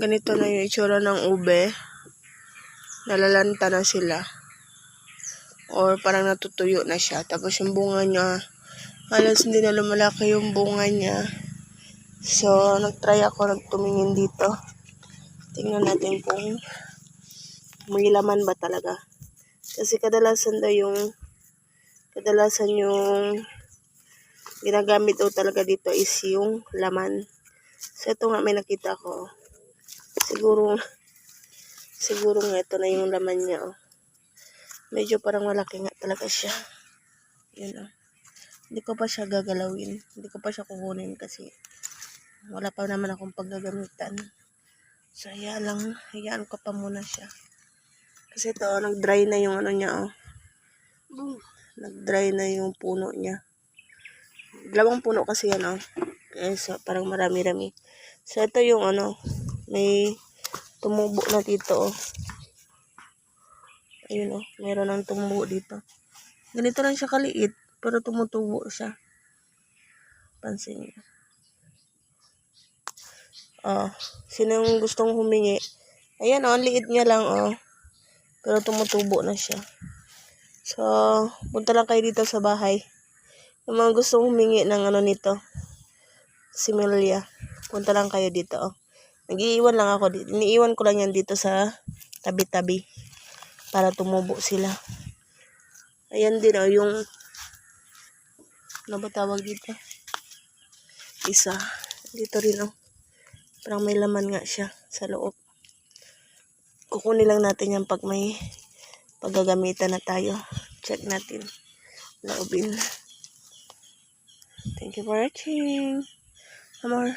Ganito na yung itsura ng ube. Nalalanta na sila. Or parang natutuyo na siya. Tapos yung bunga niya, halos hindi na lumalaki yung bunga niya. So, nagtry ako, nagtumingin dito. Tingnan natin kung may laman ba talaga. Kasi kadalasan daw yung, kadalasan yung ginagamit daw talaga dito is yung laman. So, ito nga may nakita ko. Siguro, siguro nga ito na yung laman niya, oh. Medyo parang malaki nga talaga siya. Yun, oh. Hindi ko pa siya gagalawin. Hindi ko pa siya kukunin kasi wala pa naman akong paggagamitan. So, hayaan lang. Hayaan ko pa muna siya. Kasi ito, nag-dry na yung ano niya, oh. Nag-dry na yung puno niya. Dalawang puno kasi yan, oh. Eh, so, parang marami-rami. So, ito yung ano, may tumubo na dito, oh. Ayun, oh. Meron ng tumubo dito. Ganito lang siya kaliit, pero tumutubo siya. Pansin niyo. Oh, sino yung gustong humingi? Ayan, oh, liit niya lang, oh. Pero tumutubo na siya. So, punta lang kayo dito sa bahay. Yung mga gustong humingi ng ano nito, similia, punta lang kayo dito, oh. Nag-iiwan lang ako. Iniiwan ko lang yan dito sa tabi-tabi para tumubo sila. Ayan din, oh, yung ano ba tawag dito? Isa. Dito rin, oh. Parang may laman nga siya sa loob. Kukunin lang natin yan pag may paggagamitan na tayo. Check natin. Loobin. Thank you for watching. Amor.